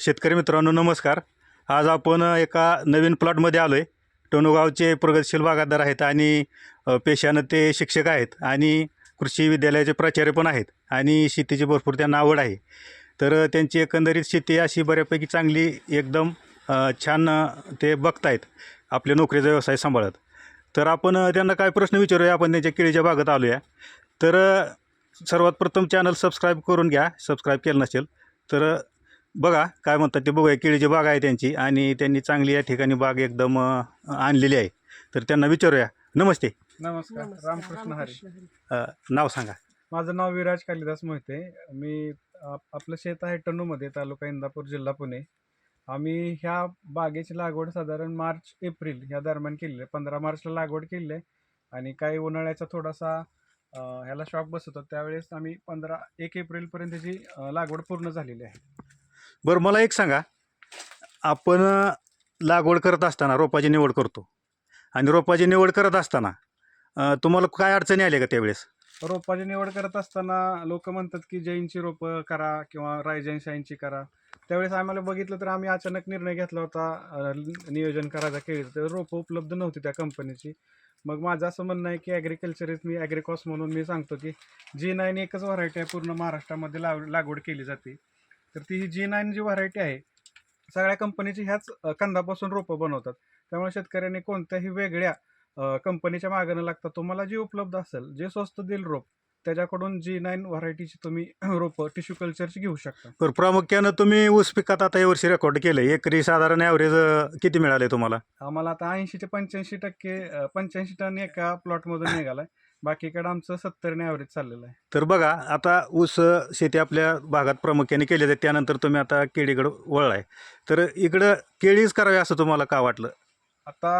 शेतकरी मित्रांनो नमस्कार. आज आपण एका नवीन प्लॉटमध्ये आलो आहे टोणूगावचे प्रगतशील भागातदार आहेत आणि पेशानं ते शिक्षक आहेत आणि कृषी विद्यालयाचे प्राचार्य पण आहेत आणि शेतीची भरपूर त्यांना आवड आहे. तर त्यांची एकंदरीत शेती अशी बऱ्यापैकी चांगली एकदम छान ते बघतायत आपल्या नोकरीचा व्यवसाय सांभाळत. तर आपण त्यांना काय प्रश्न विचारूया? आपण त्यांच्या केळीच्या भागात आलो तर सर्वात प्रथम चॅनल सबस्क्राईब करून घ्या. सबस्क्राईब केलं नसेल तर बघा काय म्हणतात ते बघूया. केळीची बाग आहे त्यांची आणि त्यांनी चांगली या ठिकाणी बाग एकदम अ, आणलेली आहे. तर त्यांना विचारूया. नमस्ते. नमस्कार. रामकृष्ण हरी. अ, नाव सांगा. माझं नाव विराज कालिदास मोहिते. मी आप- आपलं शेत आहे टणूमध्ये तालुका इंदापूर जिल्हा पुणे. आम्ही ह्या बागेची लागवड साधारण मार्च एप्रिल ह्या दरम्यान केलेली आहे. पंधरा मार्चला लागवड केली आहे. आणि काही उन्हाळ्याचा थोडासा अं, ह्याला शॉक बसत होता त्यावेळेस आम्ही पंधरा एक एप्रिलपर्यंत त्याची अं, लागवड पूर्ण झालेली आहे. बरं मला एक सांगा. आपण लागवड करत असताना रोपाची निवड करतो. आणि रोपाची निवड करत असताना तुम्हाला काय अडचणी आल्या का त्यावेळेस? रोपाची निवड करत असताना लोक म्हणतात की जैनची रोपं करा किंवा रायजैन शाईनची करा. त्यावेळेस आम्हाला बघितलं तर आम्ही अचानक निर्णय घेतला होता नियोजन करायचा केळीचं. तर रोपं उपलब्ध नव्हती त्या कंपनीची. मग माझं असं म्हणणं आहे की ॲग्रिकल्चर मी ॲग्रिकॉस म्हणून मी सांगतो की जी नाईन एकच व्हरायटी आहे पूर्ण महाराष्ट्रामध्ये लाव लागवड केली जाते. तर ती ही जी नाईन जी व्हरायटी आहे सगळ्या कंपनीची ह्याच कंदापासून रोपं बनवतात. त्यामुळे शेतकऱ्यांनी कोणत्याही वेगळ्या कंपनीच्या मागं न लागता तुम्हाला जी उपलब्ध असेल जे स्वस्त देईल रोप त्याच्याकडून जी नाईन व्हरायटीची तुम्ही रोपं टिश्यू कल्चरची घेऊ शकता. बरं प्रामुख्यानं तुम्ही ऊस पिकात आता यावर्षी रेकॉर्ड केलं एकरी साधारण ॲव्हरेज किती मिळाले तुम्हाला? आम्हाला आता ऐंशी ते पंच्याऐंशी टक्के पंच्याऐंशी टन एका प्लॉटमधून निघालाय. बाकीकडे आमचं सत्तरने ॲव्हरेज चाललेलं आहे. तर बघा आता ऊस शेती आपल्या भागात प्रामुख्याने केली जाते त्यानंतर तुम्ही आता केळीकडं वळलाय. तर इकडं केळीच करावी असं तुम्हाला का वाटलं? आता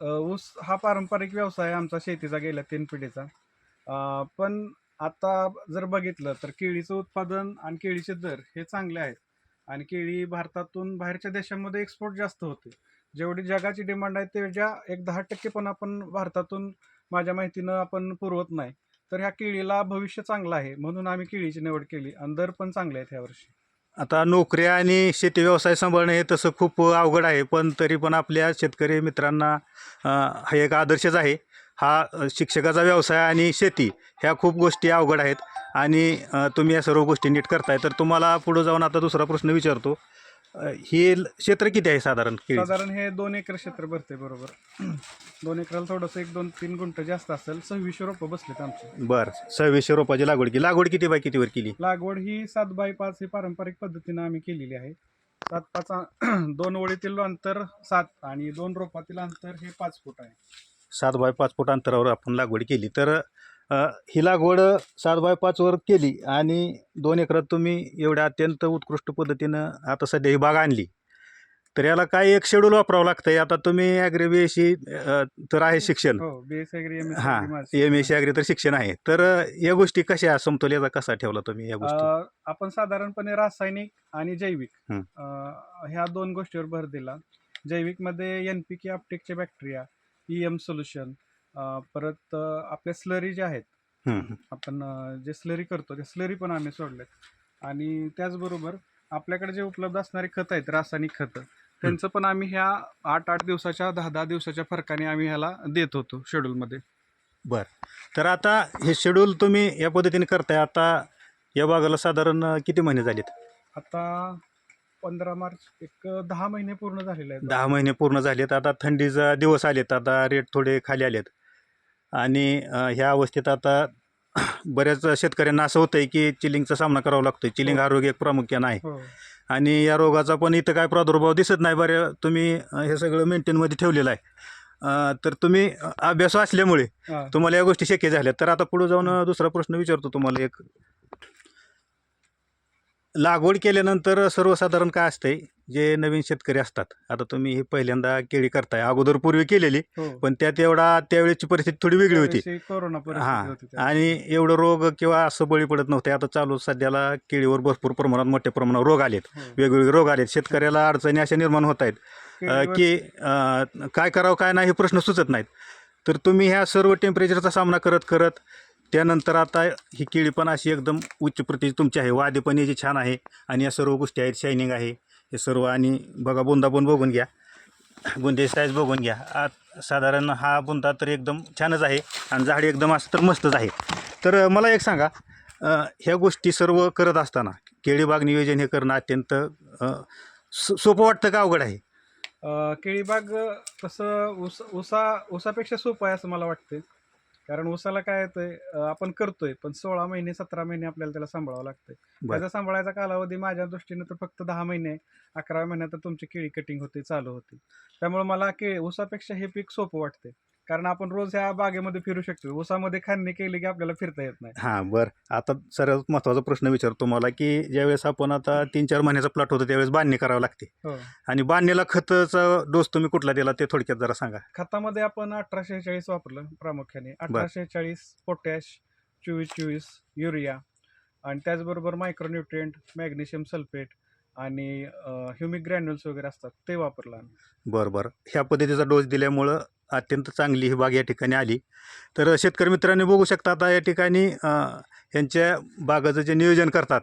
अ, ऊस हा पारंपरिक व्यवसाय आहे आमचा शेतीचा गेल्या तीन पिढीचा. अ, पण आता जर बघितलं तर केळीचं उत्पादन आणि केळीचे दर हे चांगले आहेत. आणि केळी भारतातून बाहेरच्या देशांमध्ये एक्सपोर्ट जास्त होते. जेवढी जगाची डिमांड आहे त्याच्या एक दहा टक्के पण आपण भारतातून माझ्या माहितीनं आपण पुरवत नाही. तर ह्या केळीला भविष्य चांगलं आहे म्हणून आम्ही केळीची निवड केली. आणि दर पण चांगले आहेत ह्यावर्षी आता नोकऱ्या आणि शेती व्यवसाय सांभाळणं हे तसं खूप अवघड आहे पण तरी पण आपल्या शेतकरी मित्रांना हा एक आदर्शच आहे. हा शिक्षकाचा व्यवसाय आणि शेती ह्या खूप गोष्टी अवघड आहेत. आणि तुम्ही या सर्व गोष्टी नीट करताय. तर तुम्हाला पुढं जाऊन आता दुसरा प्रश्न विचारतो. हे ल- क्षेत्र किती आहे साधारण केळीचं? साधारण हे दोन एकर क्षेत्र भरते बरोबर. दोन एकराला थोडंसं एक दोन तीन गुंठ जास्त असेल सव्वीसशे रोपं बसलेत आमचे. बरं सव्वीसशे रोपाची लागवड केली. लागवड किती बाय कितीवर केली? लागवड ही सात बाय पाच ही पारंपरिक पद्धतीनं आम्ही केलेली आहे. सात पाच दोन ओळीतील अंतर सात आणि दोन रोपातील अंतर हे पाच फूट आहे. सात बाय पाच फूट अंतरावर आपण लागवड केली. तर ही लागवड सात बाय पाचवर केली आणि दोन एकरात तुम्ही एवढ्या अत्यंत उत्कृष्ट पद्धतीनं आता सध्या ही बाग आणली. तर याला काय एक शेड्यूल वापरावं लागतंय? आता तुम्ही ॲग्रिबिएशी तर आहे शिक्षण. हो एम हां एम एस ॲग्री तर शिक्षण आहे. तर या गोष्टी कशा समतोल याचा कसा ठेवला तुम्ही या गोष्टी? आपण साधारणपणे रासायनिक आणि जैविक ह्या दोन गोष्टीवर भर दिला. जैविकमध्ये एन पी के अपटेकचे बॅक्टेरिया ई एम सोल्युशन परत आपल्या स्लरी जे आहेत. आपण जे स्लरी करतो ते स्लरी पण आम्ही सोडलेत आणि त्याचबरोबर आपल्याकडे जे उपलब्ध असणारे खतं आहेत रासायनिक खतं त्यांचं पण आम्ही ह्या आठ आठ दिवसाच्या दहा दहा दिवसाच्या फरकाने आम्ही ह्याला देत होतो शेड्यूलमध्ये तर आता हे शेड्यूल तुम्ही या पद्धतीने करताय. आता या बागाला साधारण किती महिने झालेत? आता पंधरा मार्च एक दहा महिने पूर्ण झालेले आहेत. दहा महिने पूर्ण झालेत. आता थंडीचा दिवस आलेत. आता रेट थोडे खाली आलेत. आणि ह्या अवस्थेत आता बऱ्याच शेतकऱ्यांना असं होतं आहे की चिलिंगचा सामना करावा लागतो चिलिंग हो. हा रोग एक प्रामुख्यानं आहे. हो. आणि या रोगाचा पण इथं काय प्रादुर्भाव दिसत नाही बरं. तुम्ही हे सगळं मेंटेनमध्ये ठेवलेलं आहे. अ, तर तुम्ही अभ्यास असल्यामुळे हा. तुम्हाला या गोष्टी शक्य झाल्या. तर आता पुढे जाऊन दुसरा प्रश्न विचारतो तुम्हाला एक. लागवड केल्यानंतर सर्वसाधारण काय असतंय? जे नवीन शेतकरी असतात. आता तुम्ही ही पहिल्यांदा केळी करताय. अगोदर पूर्वी केलेली हो. पण त्यात एवढा त्यावेळेची परिस्थिती थोडी वेगळी होती. कोरोना हां. आणि एवढं रोग किंवा असं बळी पडत नव्हते. आता चालू सध्याला केळीवर भरपूर प्रमाणात मोठ्या प्रमाणावर रोग आलेत. हो. वेगवेगळे रोग आलेत. शेतकऱ्याला अडचणी अशा निर्माण होत आहेत की काय करावं काय नाही हे प्रश्न सुचत नाहीत. तर तुम्ही ह्या सर्व टेम्परेचरचा सामना करत करत त्यानंतर आता ही केळी पण अशी एकदम उच्च प्रतीची तुमची आहे. वादे पण याची छान आहे आणि या सर्व गोष्टी आहेत. शायनिंग आहे. हे सर्व आणि बघा बुंदा पण बघून घ्या. बुंदे साईज बघून घ्या. आत साधारण हा बुंदा तर एकदम छानच आहे आणि झाड एकदम असं तर मस्तच आहे. तर मला एक सांगा ह्या गोष्टी सर्व करत असताना केळीबाग नियोजन हे करणं अत्यंत सोपं वाटतं का? अवघड आहे? केळीबाग तसं उस उसा उसापेक्षा सोपं आहे असं मला वाटतं कारण ऊसाला काय येतंय आपण करतोय पण सोळा महिने सतरा महिने आपल्याला त्याला सांभाळावं लागतंय. बरं. त्याचा सांभाळायचा कालावधी माझ्या दृष्टीने तर फक्त दहा महिने अकरा महिन्यात तर तुमची केळी कटिंग होते चालू होते. त्यामुळे मला के ऊसापेक्षा हे पीक सोपं वाटते कारण आपण रोज ह्या बागेमध्ये फिरू शकतो ऊसामध्ये खांदणी केली की आपल्याला फिरता येत नाही. हां बरं. आता सर्वात महत्त्वाचा प्रश्न विचारतो मला की ज्यावेळेस आपण आता तीन चार महिन्याचा प्लॉट होतो त्यावेळेस बांधणी करावी लागते. हो. आणि बांधणीला खताचा डोस तुम्ही कुठला दिला ते थोडक्यात जरा सांगा. खतामध्ये आपण अठराशे चाळीस वापरलं प्रामुख्याने. अठराशे चाळीस पोटॅश चोवीस चोवीस युरिया आणि त्याचबरोबर मायक्रोन्युट्रिएंट मॅग्नेशियम सल्फेट आणि ह्युमिक ग्रॅन्युल्स वगैरे असतात ते वापरलं आम्ही. बरं बरं ह्या पद्धतीचा डोस दिल्यामुळं अत्यंत चांगली ही बाग या ठिकाणी आली. तर शेतकरी मित्रांनी बघू शकता आता या ठिकाणी अं, यांच्या बागाचं जे नियोजन करतात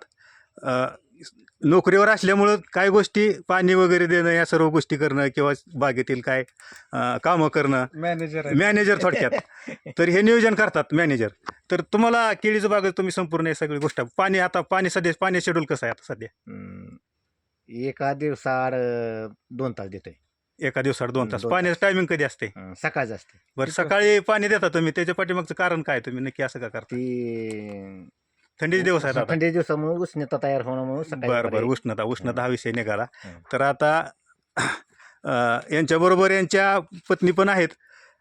अं, नोकरीवर असल्यामुळं काय गोष्टी पाणी वगैरे देणं या सर्व गोष्टी करणं किंवा बागेतील काय अं, कामं करणं मॅनेजर आहे मॅनेजर थोडक्यात. तर हे नियोजन करतात मॅनेजर तर तुम्हाला केळीचं बाग तुम्ही संपूर्ण हे सगळी गोष्ट पाणी आता पाणी सध्या पाणी शेड्यूल कसं आहे आता सध्या? हम्म, एका दिवसाआड अं, दोन तास देतोय. एका दिवसात दोन तास. दोन पाण्याचं टायमिंग कधी असते? अं, सकाळचं असते. बरं सकाळी पाणी देता तुम्ही. त्याच्या पाठीमागचं कारण काय तुम्ही? नक्की असं का करता? ती थंडीचे दिवस आहेत आता. थंडी दिवसामुळे उष्णता तयार होण्यामुळे सकाळी बरं बरं उष्णता उष्णता हा विषय निघाला. हं. तर आता अं, यांच्याबरोबर यांच्या पत्नी पण आहेत.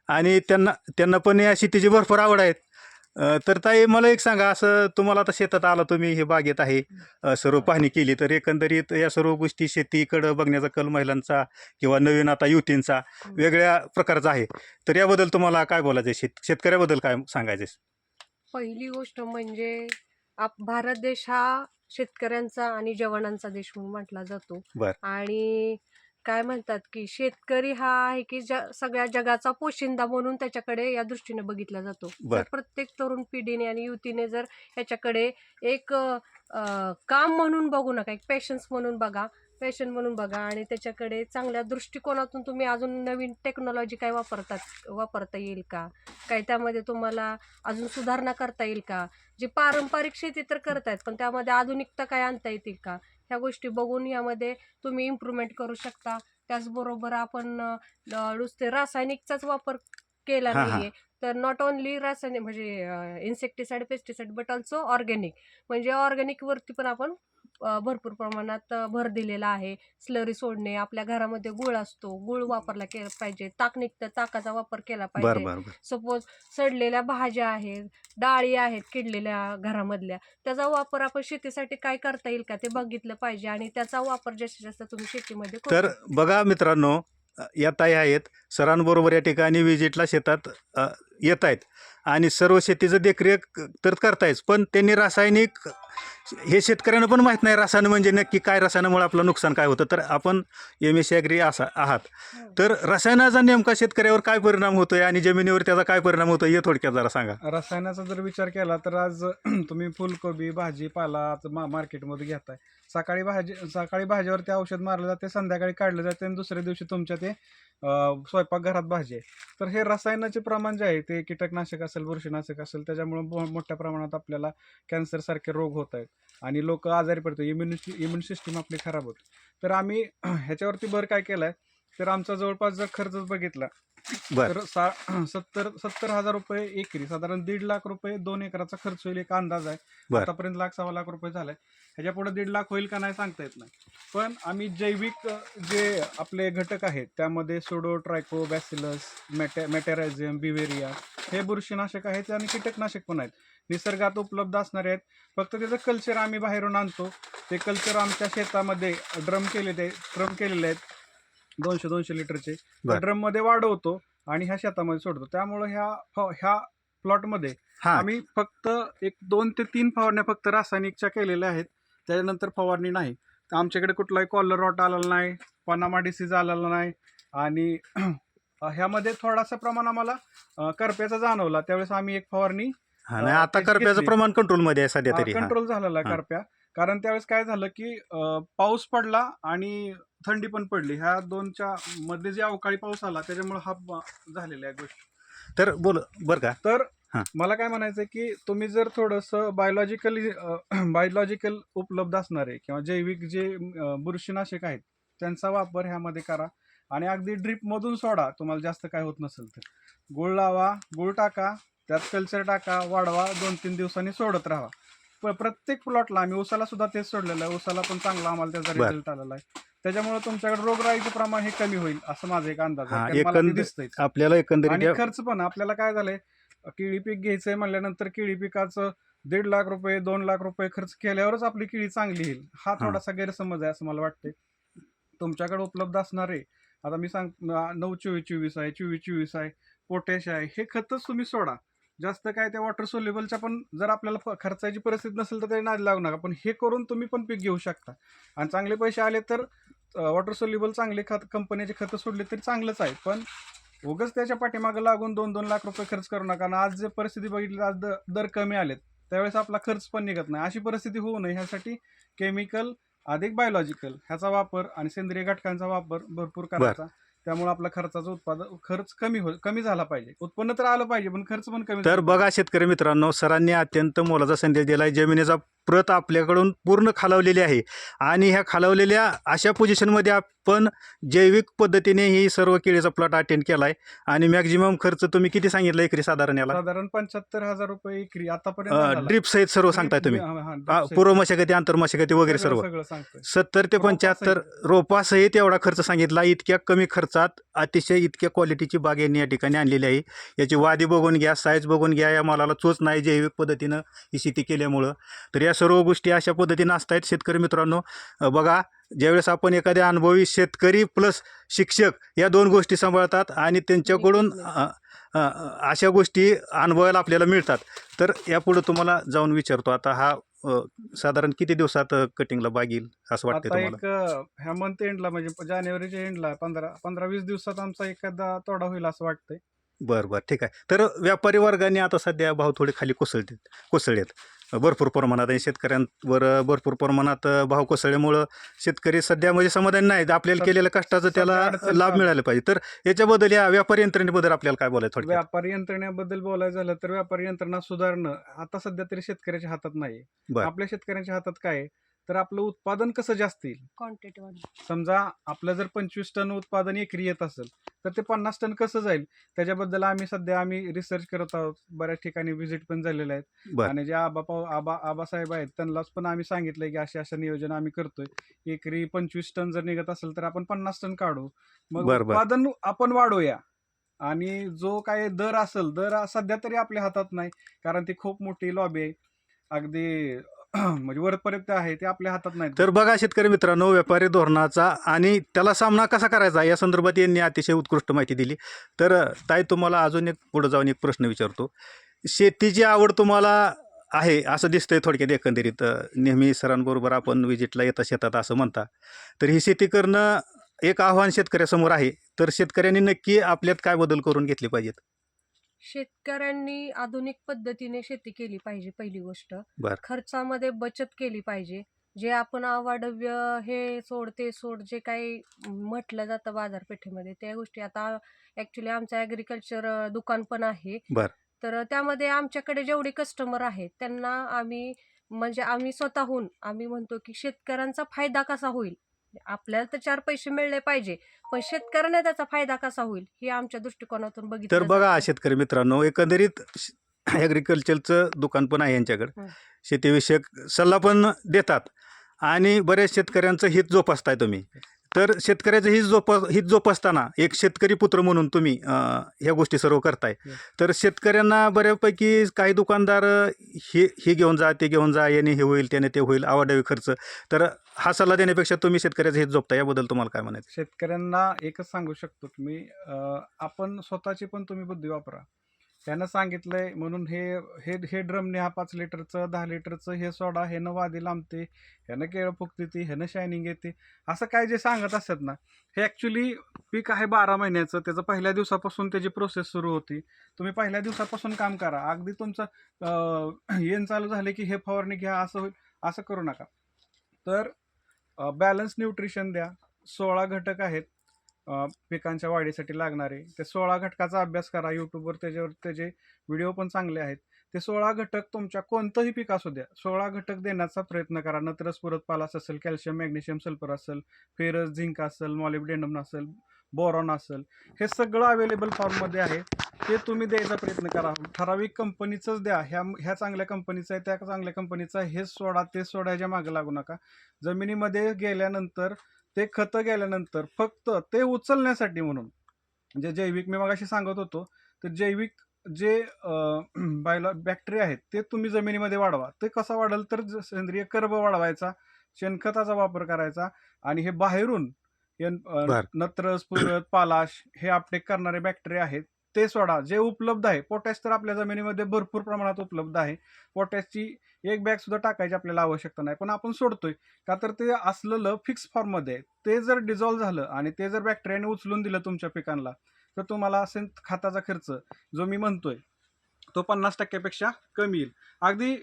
आणि त्यांना त्यांना पण या शेतीची भरपूर आवड आहेत. अं, तर ताई मला एक सांगा असं तुम्हाला आता शेतात आला तुम्ही हे बागेत आहे अं, सर्व पाहणी केली तर एकंदरीत या सर्व गोष्टी शेतीकडं बघण्याचा कल महिलांचा किंवा नवीन आता युवतींचा वेगळ्या प्रकारचा आहे. तर याबद्दल तुम्हाला काय बोलायचं आहे? शेत शेतकऱ्याबद्दल काय सांगायचं आहे? पहिली गोष्ट म्हणजे आप भारत देश हा शेतकऱ्यांचा आणि जवानांचा देश म्हणून म्हटला जातो. बर. आणि काय म्हणतात की शेतकरी हा आहे की ज सगळ्या जगाचा पोशिंदा म्हणून त्याच्याकडे या दृष्टीने बघितला जातो. बर. तर प्रत्येक तरुण पिढीने आणि युवतीने जर याच्याकडे एक अ, काम म्हणून बघू नका एक पेशन्स म्हणून बघा पॅशन म्हणून बघा आणि त्याच्याकडे चांगल्या दृष्टिकोनातून तुम्ही अजून नवीन टेक्नॉलॉजी काय वापरतात वापरता येईल का? काय त्यामध्ये तुम्हाला अजून सुधारणा करता येईल का? जी पारंपरिक शेती तर करतायत पण त्यामध्ये आधुनिकता काय आणता येतील का? ह्या गोष्टी बघून यामध्ये तुम्ही इम्प्रूव्हमेंट करू शकता. त्याचबरोबर आपण नुसते रासायनिकचाच वापर केला. नाहीये. तर नॉट ओन्ली रासायनिक म्हणजे insecticide pesticide but also organic म्हणजे ऑर्गॅनिक वरती पण आपण भरपूर प्रमाणात भर दिलेला आहे. स्लरी सोडणे आपल्या घरामध्ये गुळ असतो गुळ वापरला केला पाहिजे. ताक निघतं ताकाचा वापर केला पाहिजे. सपोज सडलेल्या भाज्या आहेत डाळी आहेत किडलेल्या घरामधल्या त्याचा वापर आपण शेतीसाठी काय करता येईल का ते बघितलं पाहिजे आणि त्याचा वापर जास्तीत जास्त तुम्ही शेतीमध्ये तर. बघा मित्रांनो अ, या ताई आहेत. सरांबरोबर या ठिकाणी विजिटला शेतात येत आहेत आणि सर्व शेतीचं देखरेख तर करतायच पण त्यांनी रासायनिक हे शेतकऱ्यांना पण माहीत नाही रसायन म्हणजे नक्की काय रसायनामुळे आपलं नुकसान काय होतं. तर आपण एम एस ॲग्री असा आहात. तर रसायनाचा नेमका शेतकऱ्यावर काय परिणाम होतोय आणि जमिनीवर त्याचा काय परिणाम होतोय हे थोडक्यात जरा सांगा. रसायनाचा जर विचार केला तर आज तुम्ही फुलकोबी भाजीपाला मा मार्केटमध्ये घेताय. सकाळी भाजी सकाळी भाजीवरती औषध मारलं जाते संध्याकाळी काढलं जाते आणि दुसऱ्या दिवशी तुमच्या ते स्वयंपाकघरात भाजी आहे. तर हे रसायनाचे प्रमाण जे आहे ते कीटकनाशक असेल बुरशीनाशक असेल त्याच्यामुळे मोठ्या प्रमाणात आपल्याला कॅन्सरसारखे रोग होत आहेत. आणि लोक आजारी पडतो इम्युनिटी इम्युन सिस्टीम आपली खराब होते. तर आम्ही ह्याच्यावरती भर काय केला आहे तर आमचा जवळपास जर खर्च बघितला तर सा सत्तर सत्तर हजार रुपये एकरी साधारण दीड लाख रुपये दोन एकराचा खर्च होईल एक अंदाज आहे. आतापर्यंत लाख सव्वा लाख रुपये झालाय ह्याच्या पुढे दीड लाख होईल का नाही सांगता येत नाही. पण आम्ही जैविक जे आपले घटक आहेत त्यामध्ये सोडो ट्रायको बॅसिलस मॅटे मॅटेरायझियम बिवेरिया हे बुरशीनाशक आहेत आणि कीटकनाशक पण आहेत. निसर्गात उपलब्ध असणारे आहेत. फक्त त्याचं कल्चर आम्ही बाहेरून आणतो. ते कल्चर आमच्या शेतामध्ये ड्रम केलेले ड्रम केलेले आहेत. दोनशे दोनशे लिटरचे. ड्रममध्ये वाढवतो आणि ह्या शेतामध्ये सोडतो. त्यामुळे ह्या ह्या प्लॉटमध्ये आम्ही फक्त एक दोन ते तीन फवारण्या फक्त रासायनिकच्या केलेल्या आहेत. त्याच्यानंतर फवारणी नाही तर आमच्याकडे कुठलाही कॉलर रॉट आलेला नाही पनामा डिसीज आलेला नाही आणि ह्यामध्ये थोडासा प्रमाण आम्हाला करप्याचा जाणवला त्यावेळेस आम्ही एक फवारणी आता करप्याचं. प्रमाण कंट्रोलमध्ये आहे सध्या तरी. कंट्रोल झालेला आहे. करप्या कारण त्यावेळेस काय झालं की पाऊस पडला आणि थंडी पण पडली ह्या दोनच्या मध्ये जे अवकाळी पाऊस आला त्याच्यामुळे हा झालेला आहे गोष्ट तर बोल बरं का तर हां. मला काय म्हणायचं की तुम्ही जर थोडंसं बायोलॉजिकली बायोलॉजिकल उपलब्ध असणारे किंवा जैविक जे अं, बुरशीनाशक आहेत त्यांचा वापर ह्यामध्ये करा आणि अगदी ड्रीपमधून सोडा तुम्हाला जास्त काय होत नसेल तर. गुळ लावा गुळ टाका त्यात कल्चर टाका वाढवा दोन तीन दिवसांनी सोडत राहा. प- प्रत्येक प्लॉटला आम्ही उसाला सुद्धा तेच सोडलेलं आहे. उसाला पण चांगला आम्हाला त्याचा बरं. रिझल्ट आलेला आहे. त्याच्यामुळे तुमच्याकडे रोगराईचं प्रमाण हे कमी होईल असं माझा एक अंदाज हां, आहे कारण मला ते एकंद- दिसतंय. आपल्याला एकंदरीत आणि या- खर्च पण आपल्याला काय झालंय केळी पीक घ्यायचंय म्हणल्यानंतर केळी पिकाचं दीड लाख रुपये दोन लाख रुपये खर्च केल्यावरच आपली केळी चांगली येईल. हा थोडासा गैरसमज आहे असं मला वाटते तुमच्याकडे उपलब्ध असणारे आता मी सांग नऊ चोवीस चोवीस आहे चोवीस चोवीस आहे पोटॅश आहे हे खतच तुम्ही सोडा. जास्त काय त्या वॉटर सोल्युबलच्या पण जर आपल्याला खर्चाची परिस्थिती नसेल तर ते नाद लागू नका. पण हे करून तुम्ही पण पीक घेऊ शकता. आणि चांगले पैसे आले तर वॉटर सोल्युबल चांगले खत कंपनीचे खतं सोडले तरी चांगलंच आहे. पण उगाच त्याच्या पाठीमागं लागून दोन दोन लाख रुपये खर्च करू नका. आणि आज जे परिस्थिती बघितली आज दर कमी आलेत त्यावेळेस आपला खर्च पण निघत नाही. अशी परिस्थिती होऊ नये. ह्यासाठी केमिकल अधिक बायोलॉजिकल ह्याचा वापर आणि सेंद्रिय घटकांचा वापर भरपूर करायचा. त्यामुळे आपला खर्चाचं उत्पादन खर्च कमी हो कमी झाला पाहिजे. उत्पन्न तर आलं पाहिजे पण खर्च पण कमी तर बघा शेतकरी मित्रांनो सरांनी अत्यंत मोलाचा संदेश दिला आहे जमिनीचा प्रत आपल्याकडून पूर्ण खालावलेली आहे. आणि ह्या खालावलेल्या अशा पोझिशनमध्ये आपण जैविक पद्धतीने ही सर्व केळीचा प्लॉट अटेंड केला आहे आणि मॅक्झिमम खर्च तुम्ही किती सांगितला एकरी साधारण याला? साधारण पंच्याहत्तर हजार रुपये इकरी आतापर्यंत. ड्रिप सहित सर्व सांगताय तुम्ही. पूर्व मशागती आंतर मशागती वगैरे सर्व. सत्तर ते. पंच्याहत्तर रोपासहित एवढा खर्च सांगितला. इतक्या कमी खर्चात अतिशय इतक्या क्वालिटीची बाग यांनी या ठिकाणी आणलेली आहे. याची वादी बघून घ्या साईज बघून घ्या. या मालाला चोच नाही जैविक पद्धतीनं ही शेती केल्यामुळं. तर या सर्व गोष्टी अशा पद्धतीनं असतायत शेतकरी मित्रांनो. बघा ज्यावेळेस आपण एखाद्या अनुभवी शेतकरी प्लस शिक्षक या दोन गोष्टी सांभाळतात आणि त्यांच्याकडून अशा गोष्टी अनुभवायला आपल्याला मिळतात. तर यापुढं तुम्हाला जाऊन विचारतो. आता हा साधारण किती दिवसात कटिंगला बाग येईल असं वाटतं एक ह्या मंथ एंडला म्हणजे जानेवारीच्या एंडला पंधरा पंधरा वीस दिवसात आमचा एखादा तोडा होईल असं वाटतंय. बरं बरं. ठीक आहे. तर व्यापारी वर्गाने आता सध्या भाव थोडे खाली कोसळतात कोसळलेत. भरपूर प्रमाणात आणि शेतकऱ्यांवर भरपूर प्रमाणात भाव कोसळल्यामुळं शेतकरी सध्या म्हणजे समाधान नाही आपल्याला केलेल्या कष्टाचं त्याला लाभ. मिळाला पाहिजे तर याच्याबद्दल या व्यापारी यंत्रणेबद्दल आपल्याला काय बोलायचं थोडक्यात व्यापारी यंत्रणेबद्दल बोलायचं झालं तर व्यापारी यंत्रणा सुधारणं आता सध्या तरी शेतकऱ्याच्या हातात नाही. आपल्या शेतकऱ्यांच्या हातात काय आहे? तर आपलं उत्पादन कसं जास्त येईल? क्वांटिटी वाढली समजा आपलं जर पंचवीस टन उत्पादन एकरी येत असेल तर ते पन्नास टन कसं जाईल? त्याच्याबद्दल आम्ही सध्या आम्ही रिसर्च करत आहोत. बऱ्याच ठिकाणी व्हिजिट पण झालेले आहेत. बरं. आणि जे आबा पाव आबा आबासाहेब आहेत त्यांनाच पण आम्ही सांगितलंय की असे असं नियोजन आम्ही करतोय. एकरी पंचवीस टन जर निघत असेल तर आपण पन्नास टन काढू. मग बरं, बरं. उत्पादन आपण वाढवूया आणि जो काय दर असेल दर सध्या तरी आपल्या हातात नाही. कारण ती खूप मोठी लॉबी आहे. अगदी म्हणजे वरपर्यंत आहे ते आपल्या हातात नाही तर बघा शेतकरी मित्रांनो व्यापारी धोरणाचा आणि त्याला सामना कसा करायचा या संदर्भात यांनी अतिशय उत्कृष्ट माहिती दिली. तर ताई तुम्हाला अजून एक पुढे जाऊन एक प्रश्न विचारतो. शेतीची आवड तुम्हाला आहे असं दिसतंय थोडक्यात एकंदरीत. नेहमी सरांबरोबर आपण विजिटला येता शेतात असं म्हणता. तर ही शेती करणं एक आव्हान शेतकऱ्यासमोर आहे. तर शेतकऱ्यांनी नक्की आपल्यात काय बदल करून घेतले पाहिजेत? शेतकऱ्यांनी आधुनिक पद्धतीने शेती केली पाहिजे पहिली गोष्ट बर. खर्चामध्ये बचत केली पाहिजे जे आपण अवाढव्य हे सोड ते सोड जे काही म्हटलं जातं बाजारपेठेमध्ये त्या गोष्टी आता ॲक्च्युली आमचं ॲग्रिकल्चर दुकान पण आहे बर. तर त्यामध्ये आमच्याकडे जेवढे कस्टमर आहेत त्यांना आम्ही म्हणजे आम्ही स्वतःहून आम्ही म्हणतो की शेतकऱ्यांचा फायदा कसा होईल आपल्याला तर चार पैसे मिळले पाहिजे पण शेतकऱ्यांना त्याचा फायदा कसा होईल हे आमच्या दृष्टिकोनातून बघितलं तर बघा. शेतकरी मित्रांनो एकंदरीत ॲग्रिकल्चरचं दुकान पण आहे यांच्याकडं. शेतीविषयक सल्ला पण देतात आणि बऱ्याच शेतकऱ्यांचं हित जोपासताय तुम्ही तर शेतकऱ्याचं हित जोप हित जोपासताना एक शेतकरी पुत्र म्हणून तुम्ही ह्या गोष्टी सर्व करताय. तर शेतकऱ्यांना बऱ्यापैकी काही दुकानदार हे हे घेऊन जा ते घेऊन जा याने हे होईल त्याने ते होईल आवाडावी खर्च तर हा सल्ला देण्यापेक्षा तुम्ही शेतकऱ्याचं हित जोपता याबद्दल तुम्हाला काय म्हणायचं? शेतकऱ्यांना एकच सांगू शकतो की मी अं, आपण स्वतःची पण तुम्ही बुद्धी वापरा. त्यानं सांगितलंय म्हणून हे हे हे ड्रमने हा पाच लिटरचं दहा लिटरचं हे सोडा ह्यानं वादी लांबते ह्यानं केळं फुगते ती ह्यानं शायनिंग येते. असं काय जे सांगत असतात ना हे ॲक्च्युली पीक आहे बारा महिन्याचं त्याचं पहिल्या दिवसापासून त्याची प्रोसेस सुरू होती. तुम्ही पहिल्या दिवसापासून काम करा. अगदी तुमचं अं, येण चालू झाले की हे फवारणी घ्या असं होईल असं करू नका. तर बॅलन्स न्यूट्रिशन द्या. सोळा घटक आहेत पिकांच्या वाढीसाठी लागणारे. ते सोळा घटकाचा अभ्यास करा. यूट्यूबवर त्याच्यावर त्याचे व्हिडिओ पण चांगले आहेत. ते सोळा घटक तुमच्या कोणतंही पीक असू द्या. सोळा घटक देण्याचा प्रयत्न करा. नत्रस पुरत पालास असेल कॅल्शियम मॅग्नेशियम सल्फर असेल फेरस झिंक असेल मॉलिब्डेनम असेल बोरॉन असेल हे सगळं अवेलेबल फॉर्ममध्ये आहे. ते तुम्ही द्यायचा प्रयत्न करा. ठराविक कंपनीचंच द्या. ह्या ह्या चांगल्या कंपनीचं आहे त्या चांगल्या कंपनीचं आहे हेच सोडा ते सोडायच्या मागे लागू नका. जमिनीमध्ये गेल्यानंतर ते खतं गेल्यानंतर फक्त ते उचलण्यासाठी म्हणून म्हणजे जैविक मी मगाशी सांगत होतो तर जैविक जे बायला बॅक्टेरिया आहेत ते तुम्ही जमिनीमध्ये वाढवा. ते कसा वाढेल तर सेंद्रिय कर्ब वाढवायचा शेणखताचा वापर करायचा आणि हे बाहेरून यन- अ, बर. नत्र स्फुरत पालाश हे अपटेक करणारे बॅक्टेरिया आहेत ते सोडा. जे उपलब्ध आहे पोटॅश तर आपल्या जमिनीमध्ये भरपूर प्रमाणात उपलब्ध आहे. पोटॅशची एक बॅग सुद्धा टाकायची आपल्याला आवश्यकता नाही. पण आपण सोडतोय. का तर ते असलेलं फिक्स फॉर्ममध्ये आहे. ते जर डिझॉल्व्ह झालं आणि ते जर बॅक्टेरियाने उचलून दिलं तुमच्या पिकांना तर तुम्हाला असेल खताचा खर्च जो मी म्हणतोय तो पन्नास टक्क्यापेक्षा कमी येईल. अगदी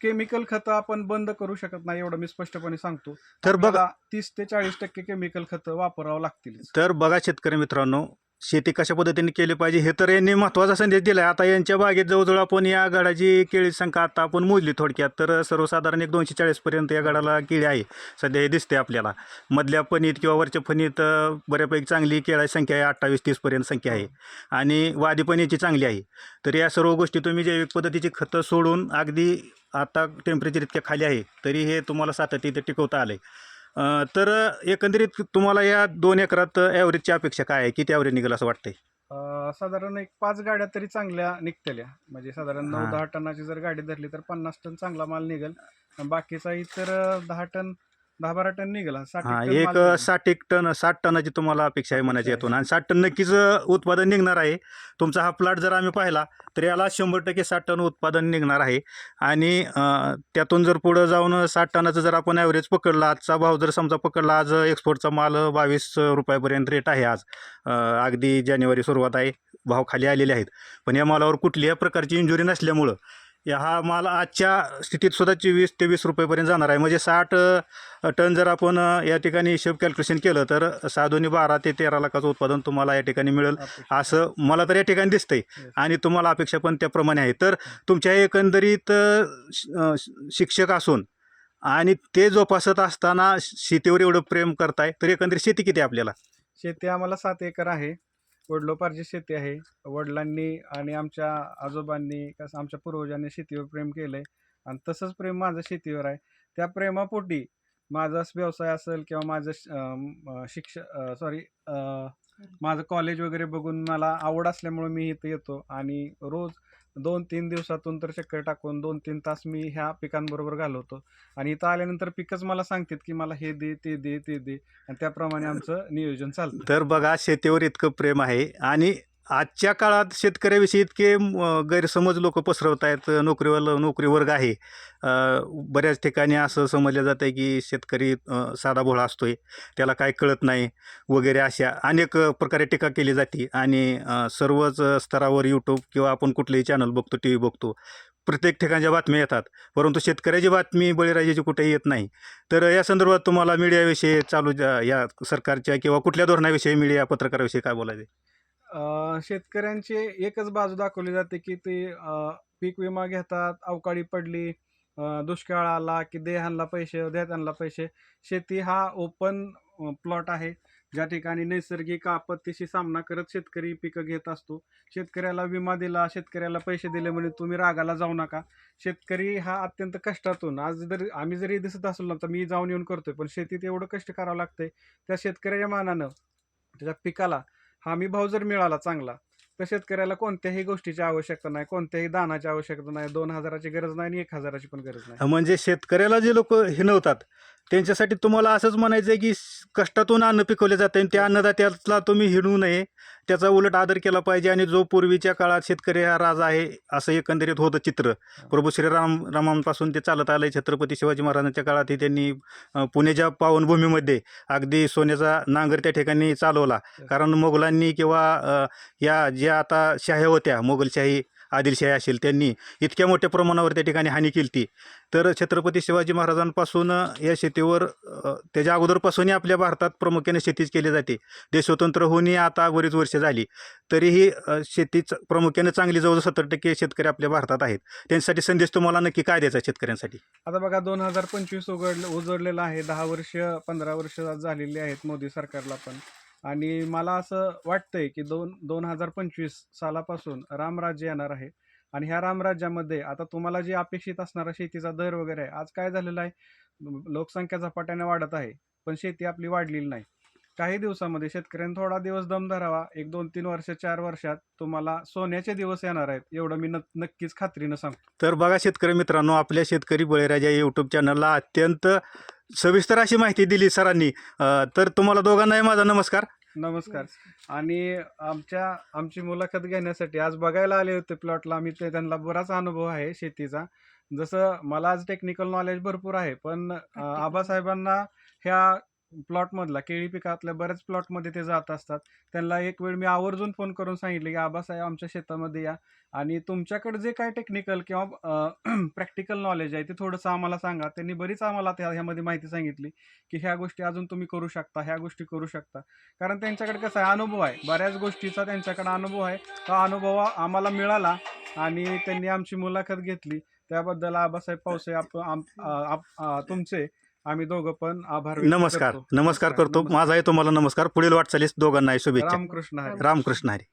केमिकल खतं आपण बंद करू शकत नाही एवढं मी स्पष्टपणे सांगतो. तर बघा तीस ते चाळीस टक्के केमिकल खतं वापरावं लागतील तर बघा शेतकरी मित्रांनो शेती कशा पद्धतीने केली पाहिजे हे तर यांनी महत्त्वाचा संदेश दिला आहे आता यांच्या बागेत जवळजवळ आपण या गडाची केळी संख्या आता आपण मोजली थोडक्यात तर सर्वसाधारण एक दोनशे चाळीसपर्यंत या गडाला केळी आहे. सध्या हे दिसते आपल्याला. मधल्या फणीत किंवा वरच्या फणीत बऱ्यापैकी चांगली केळाची संख्या आहे अठ्ठावीस तीसपर्यंत संख्या आहे. आणि वादी पण याची चांगली आहे. तर या सर्व गोष्टी तुम्ही जैविक पद्धतीची खतं सोडून अगदी आता टेम्परेचर इतक्या खाली आहे तरी हे तुम्हाला सातत्य इथे टिकवता आलं आहे तर एकंदरीत तुम्हाला या दोन एकरात ॲव्हरेजची अपेक्षा काय आहे? किती ॲव्हरेज निघेल असं वाटतंय? अं, साधारण एक पाच गाड्या तरी चांगल्या निघतेल्या. म्हणजे साधारण नऊ हा. दहा टनाची जर गाडी धरली तर पन्नास टन चांगला माल निघेल. आणि बाकीचा इतर अं, दहा टन दहा बारा टन निघेल साठ हां एक माल. साठ एक टन साठ टनाची तुम्हाला अपेक्षा आहे म्हणायची अपेक्षा यातून. आणि साठ टन नक्कीच उत्पादन निघणार आहे. तुमचा हा प्लॉट जर आम्ही पाहिला तर याला शंभर टक्के साठ टन उत्पादन निघणार आहे. आणि अं, त्यातून जर पुढं जाऊन साठ टनाचं जर आपण ॲव्हरेज पकडला आजचा भाव जर समजा पकडला आज एक्सपोर्टचा माल बावीस रुपयापर्यंत रेट आहे आज. अं, अगदी जानेवारी सुरुवात आहे भाव खाली आलेले आहेत. पण या मालावर कुठल्याही प्रकारची इंजुरी नसल्यामुळं या हा माल आजच्या स्थितीत सुद्धा चोवीस ते वीस रुपयेपर्यंत जाणार आहे. म्हणजे साठ टन जर आपण या ठिकाणी हिशोब कॅल्क्युलेशन केलं तर सहा दोन्ही बारा ते तेरा लाखाचं उत्पादन तुम्हाला या ठिकाणी मिळेल. असं मला तर या ठिकाणी दिसतंय. आणि तुम्हाला अपेक्षा पण त्याप्रमाणे आहे. तर तुमच्या एकंदरीत शिक्षक असून आणि ते जोपासत असताना शेतीवर एवढं प्रेम करताय तर एकंदरीत शेती किती आहे आपल्याला? शेती आम्हाला सात एकर आहे. वडिलोपार्जित शेती आहे. वडिलांनी आणि आमच्या आजोबांनी कसं आमच्या पूर्वजांनी शेतीवर प्रेम केलंय आणि तसंच प्रेम माझं शेतीवर आहे. त्या प्रेमापोटी माझा व्यवसाय असेल किंवा माझं शिक्ष सॉरी माझं कॉलेज वगैरे बघून मला आवड असल्यामुळे मी इथं येतो आणि रोज दोन तीन दिवसातून तर चक्कर टाकून दोन तीन तास मी ह्या पिकांबरोबर घालवतो. आणि इथं आल्यानंतर पिकच मला सांगतात की मला हे दे ते दे ते दे. आणि त्याप्रमाणे आमचं नियोजन चालतं. तर बघा शेतीवर इतकं प्रेम आहे. आणि आजच्या काळात शेतकऱ्याविषयी इतके गैरसमज लोक पसरवत आहेत. नोकरीवर नोकरी वर्ग आहे. बऱ्याच ठिकाणी असं समजलं जातं आहे की शेतकरी साधा भोळा असतोय. त्याला काय कळत नाही वगैरे अशा अनेक प्रकारे टीका केली जाते. आणि सर्वच स्तरावर यूट्यूब किंवा आपण कुठलेही चॅनल बघतो टी व्ही बघतो प्रत्येक ठिकाणच्या बातम्या येतात. परंतु शेतकऱ्याची बातमी बळीराजाची कुठेही येत नाही. तर या संदर्भात तुम्हाला मीडियाविषयी चालू ज्या- या सरकारच्या किंवा कुठल्या धोरणाविषयी मीडिया पत्रकाराविषयी काय बोलायचे शेतकऱ्यांची एकच बाजू दाखवली जाते की ते पीक विमा घेतात अवकाळी पडली दुष्काळ आला की देहांला पैसे देहांना पैसे. शेती हा ओपन प्लॉट आहे. ज्या ठिकाणी नैसर्गिक आपत्तीशी सामना करत शेतकरी पिकं घेत असतो. शेतकऱ्याला विमा दिला शेतकऱ्याला पैसे दिले म्हणजे तुम्ही रागाला जाऊ नका. शेतकरी हा अत्यंत कष्टातून आज जर आम्ही जरी दिसत असलो ना तर मी जाऊन येऊन करतोय. पण शेतीत एवढं कष्ट करावं लागतंय. त्या शेतकऱ्याच्या मानानं त्याच्या पिकाला हमी भाव जर मिळाला चांगला तर शेतकऱ्याला कोणत्याही गोष्टीची आवश्यकता नाही कोणत्याही दानाची आवश्यकता नाही दोन हजाराची गरज नाही आणि एक हजाराची पण गरज नाही. म्हणजे शेतकऱ्याला जे लोक हिनवतात त्यांच्यासाठी तुम्हाला असंच म्हणायचं आहे की कष्टातून अन्न पिकवले जाते आणि त्या अन्नदात्याला तुम्ही हिणू नये. त्याचा उलट आदर केला पाहिजे आणि जो पूर्वीच्या काळात शेतकरी हा राजा आहे असं एकंदरीत होतं चित्र. प्रभू श्रीराम रामांपासून ते चालत आलं छत्रपती शिवाजी महाराजांच्या काळातही त्यांनी पुण्याच्या पावनभूमीमध्ये अगदी सोन्याचा नांगर त्या ठिकाणी चालवला. कारण मोगलांनी किंवा या ज्या आता शाह्या होत्या मोगलशाही आदिलशाही असेल त्यांनी इतक्या मोठ्या प्रमाणावर त्या ठिकाणी हानी केली ती तर छत्रपती शिवाजी महाराजांपासून या शेतीवर त्याच्या अगोदरपासूनही आपल्या भारतात प्रामुख्याने शेतीच केली जाते. देश स्वतंत्र होऊनही आता बरीच वर्ष झाली. तरीही शेतीच प्रामुख्याने चांगली जवळजवळ सत्तर टक्के शेतकरी आपल्या भारतात आहेत. त्यांच्यासाठी संदेश तुम्हाला नक्की काय द्यायचा शेतकऱ्यांसाठी? आता बघा दोन हजार पंचवीस उघड उजडलेलं आहे. दहा वर्ष पंधरा वर्ष झालेली आहेत मोदी सरकारला पण. आणि मला असं वाटतंय की दोन दोन हजार पंचवीस सालापासून रामराज्य येणार आहे. आणि ह्या रामराज्यामध्ये आता तुम्हाला जे अपेक्षित असणारा शेतीचा दर वगैरे आहे आज काय झालेलं आहे? लोकसंख्या झपाट्याने वाढत आहे पण शेती आपली वाढलेली नाही. काही दिवसामध्ये शेतकऱ्यांनी थोडा दिवस दम धरावा एक दोन तीन वर्ष चार वर्षात तुम्हाला सोन्याचे दिवस येणार आहेत एवढं मी नक्कीच खात्रीनं सांगतो. तर बघा शेतकरी मित्रांनो आपल्या शेतकरी बळीराजा युट्यूब चॅनलला अत्यंत सविस्तर अशी माहिती दिली सरांनी. अ, तर तुम्हाला दोघांनाही माझा नमस्कार. नमस्कार. आणि आमच्या आमची मुलाखत घेण्यासाठी आज बघायला आले होते प्लॉटला. आम्ही ते त्यांना बराच अनुभव आहे शेतीचा. जसं मला आज टेक्निकल नॉलेज भरपूर आहे पण अं, आबासाहेबांना ह्या प्लॉटमधला केळी पिकातल्या बऱ्याच प्लॉटमध्ये ते जात असतात. त्यांना एक वेळ मी आवर्जून फोन करून सांगितले की आबासाहेब आमच्या शेतामध्ये या. आणि तुमच्याकडे जे काय टेक्निकल किंवा प्रॅक्टिकल नॉलेज आहे ते थोडंसं आम्हाला सांगा. त्यांनी बरीच आम्हाला त्या ह्यामध्ये माहिती सांगितली की ह्या गोष्टी अजून तुम्ही करू शकता ह्या गोष्टी करू शकता. कारण त्यांच्याकडे कसं आहे अनुभव आहे. बऱ्याच गोष्टीचा त्यांच्याकडे अनुभव आहे. तो अनुभव आम्हाला मिळाला आणि त्यांनी आमची मुलाखत घेतली. त्याबद्दल आबासाहेब पावसे आप, आम- आप- तुमचे आम्ही दोघं पण आभार व्यक्त नमस्कार करतो. नमस्कार करतो नमस्कार. माझाही तुम्हाला नमस्कार पुढील वाटचालीस दोघांनाही शुभेच्छा रामकृष्ण हरी. रामकृष्ण हरी